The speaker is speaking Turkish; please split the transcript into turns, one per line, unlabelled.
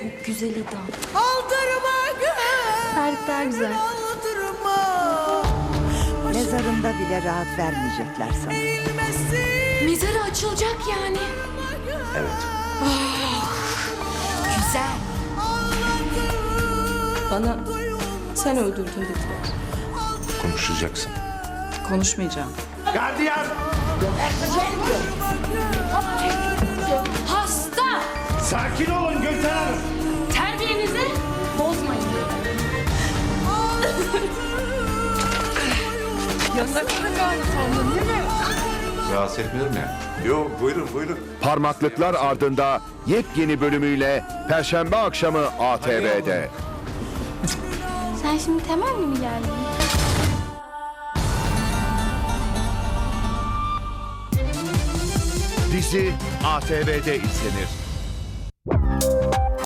Çok güzel idam.
Aldırma gönül
Tarık daha güzel.
aldırma
Mezarında bile rahat vermeyecekler sana.
Mezarı açılacak yani.
Evet.
Güzel.
Bana sen öldürdün dediler.
Konuşacaksın.
Konuşmayacağım.
Gardiyan!
Hasta.
Sakin olun Gülten Hanım. Rahatsız etmiyorum ya. Yok buyurun buyurun.
Parmaklıklar ardında yepyeni bölümüyle Perşembe akşamı ATV'de.
Sen şimdi temelli mi geldin?
Dizi ATV'de izlenir.